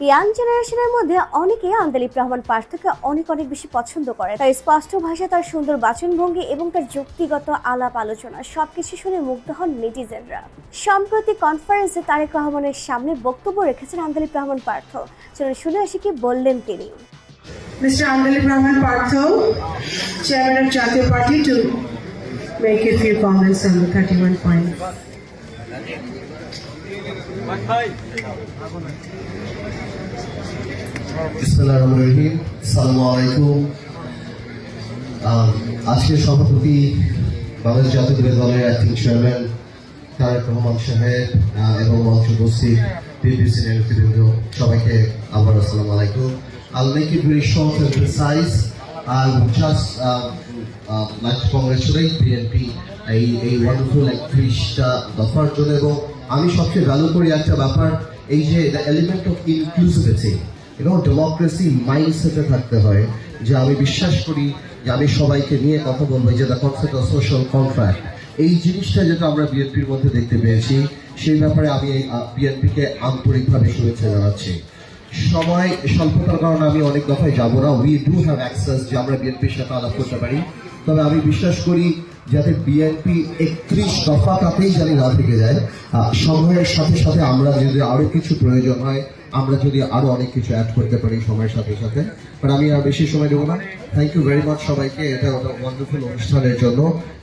Young জেনারেশনের মধ্যে অনেকে আন্দালিব রহমান পার্থকে অনেক অনেক বেশি পছন্দ করে তার স্পষ্ট ভাষা তার সুন্দর বাচনভঙ্গি এবং তার যুক্তিগত আলাপ আলোচনা সবকিছু শুনে মুগ্ধ হন নেটিজেনরা সম্প্রতি কনফারেন্সে তারেক রহমানের সামনে বক্তব্য রেখেছেন আন্দালিব রহমান পার্থ চলুন শুনে আসি কি বললেন তিনি Mr. Andalip Rahman Partho, Chairman of Jatiya Party, to make a few comments on the 31 point. আজকের সভাপতি বাংলাদেশ জাতীয় দলের অ্যাক্টিং চেয়ারম্যান তারেক রহমান সাহেব এবং মঞ্চ উপস্থিত বিপিসি নেতৃবৃন্দ, সবাইকে আবার আসসালামু আলাইকুম। I'll make it very short and precise. I would just congratulate BNP এই এই ওয়ান্ডারফুল একত্রিশটা দফার জন্য এবং আমি সবচেয়ে ভ্যালু করি একটা ব্যাপার এই যে দ্য এলিমেন্ট অফ ইনক্লুসিভিটি এবং ডেমোক্রেসি মাইন্ডসেটে থাকতে হয়, যে আমি বিশ্বাস করি যে আমি সবাইকে নিয়ে কথা বলব যে the concept of social contract এই জিনিসটা যেটা আমরা বিএনপির মধ্যে দেখতে পেয়েছি, সেই ব্যাপারে আমি বিএনপিকে আন্তরিকভাবে শুভেচ্ছা জানাচ্ছি। সময় স্বল্পতার কারণে আমি অনেক দফায় যাব না উই ডু হ্যাভ অ্যাক্সেস যে আমরা বিএনপির সাথে আলাপ করতে পারি, তবে আমি বিশ্বাস করি যাতে বিএনপি একত্রিশ দফা তাতেই জানি না থেকে যায়। সময়ের সাথে সাথে আমরা যদি আরও কিছু প্রয়োজন হয় আমরা যদি আরও অনেক কিছু অ্যাড করতে পারি সময়ের সাথে সাথে বাট আমি আর বেশি সময় দেবো না। থ্যাংক ইউ ভেরি মাচ সবাইকে, এটা ওয়ান্ডারফুল অনুষ্ঠানের জন্য।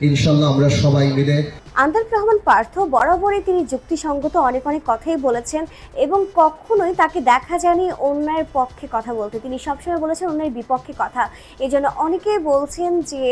ইনশাল্লাহ আমরা সবাই মিলে আন্দালিব রহমান পার্থ বরাবরই তিনি যুক্তিসঙ্গত অনেক অনেক কথাই বলেছেন এবং কখনোই তাকে দেখা যায়নি অন্যায়ের পক্ষে কথা বলতে। তিনি সবসময় বলেছেন অন্যায়ের বিপক্ষে কথা। এই জন্য অনেকেই বলছেন যে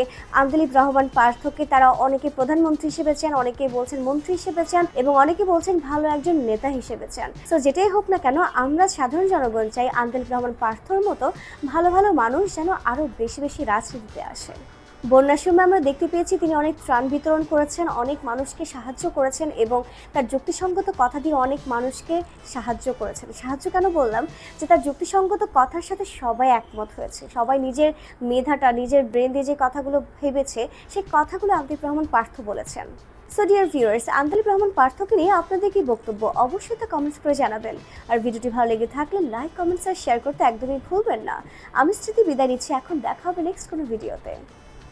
আন্দালিব রহমান পার্থকে তারা অনেকে প্রধানমন্ত্রী হিসেবে চান অনেকে বলছেন মন্ত্রী হিসেবে চান এবং অনেকে বলছেন ভালো একজন নেতা হিসেবে চান। তো যেটাই হোক না কেন আমরা সাধারণ জনগণ চাই আন্দালিব রহমান পার্থর মতো ভালো ভালো মানুষ যেন আরও বেশি বেশি রাজনীতিতে আসে। বন্যার সময় আমরা দেখতে পেয়েছি তিনি অনেক ত্রাণ বিতরণ করেছেন, অনেক মানুষকে সাহায্য করেছেন এবং তার যুক্তিসঙ্গত কথা দিয়ে অনেক মানুষকে সাহায্য করেছেন। সাহায্য কেন বললাম? যে তার যুক্তিসঙ্গত কথার সাথে সবাই একমত হয়েছে। সবাই নিজের মেধাটা, নিজের ব্রেন দিয়ে যে কথাগুলো ভেবেছে, সেই কথাগুলো আন্তিক রহমান পার্থ বলেছেন। So dear viewers Antalib Rahman পার্থকে নিয়ে আপনাদের কি বক্তব্য? অবশ্যই তা কমেন্টস করে জানাবেন। আর ভিডিওটি ভালো লেগে থাকলে লাইক কমেন্টস আর শেয়ার করতে একদমই ভুলবেন না। আমি স্মৃতি বিদায় নিচ্ছি। এখন দেখা হবে নেক্সট কোনো ভিডিওতে